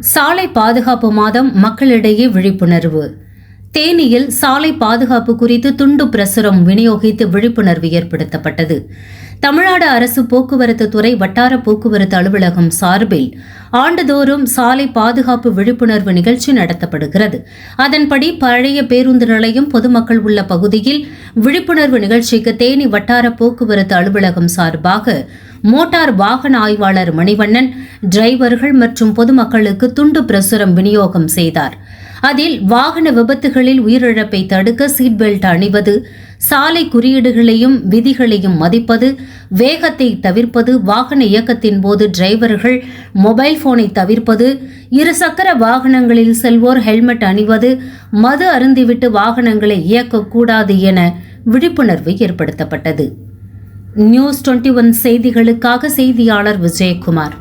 சாலை பாதுகாப்பு மாதம் மக்களிடையே விழிப்புணர்வு. தேனியில் சாலை பாதுகாப்பு குறித்து துண்டு பிரசுரம் விநியோகித்து விழிப்புணர்வு ஏற்படுத்தப்பட்டது. தமிழ்நாடு அரசு போக்குவரத்து துறை வட்டார போக்குவரத்து அலுவலகம் சார்பில் ஆண்டுதோறும் சாலை பாதுகாப்பு விழிப்புணர்வு நிகழ்ச்சி நடத்தப்படுகிறது. அதன்படி பழைய பேருந்து நிலையம் பொதுமக்கள் உள்ள பகுதியில் விழிப்புணர்வு நிகழ்ச்சிக்கு தேனி வட்டார போக்குவரத்து அலுவலகம் சார்பாக மோட்டார் வாகன ஆய்வாளர் மணிவண்ணன் டிரைவர்கள் மற்றும் பொதுமக்களுக்கு துண்டு பிரசுரம் விநியோகம் செய்தார். அதில் வாகன விபத்துகளில் உயிரிழப்பை தடுக்க சீட் பெல்ட் அணிவது சாலை குறியீடுகளையும் விதிகளையும் மதிப்பது வேகத்தை தவிர்ப்பது வாகன இயக்கத்தின் போது டிரைவர்கள் மொபைல் போனை தவிர்ப்பது இருசக்கர வாகனங்களில் செல்வோர் ஹெல்மெட் அணிவது மது அருந்திவிட்டு வாகனங்களை இயக்கக்கூடாது என விழிப்புணர்வு ஏற்படுத்தப்பட்டது. நியூஸ் டுவெண்ட்டி ஒன் செய்திகளுக்காக செய்தியாளர் விஜயகுமார்.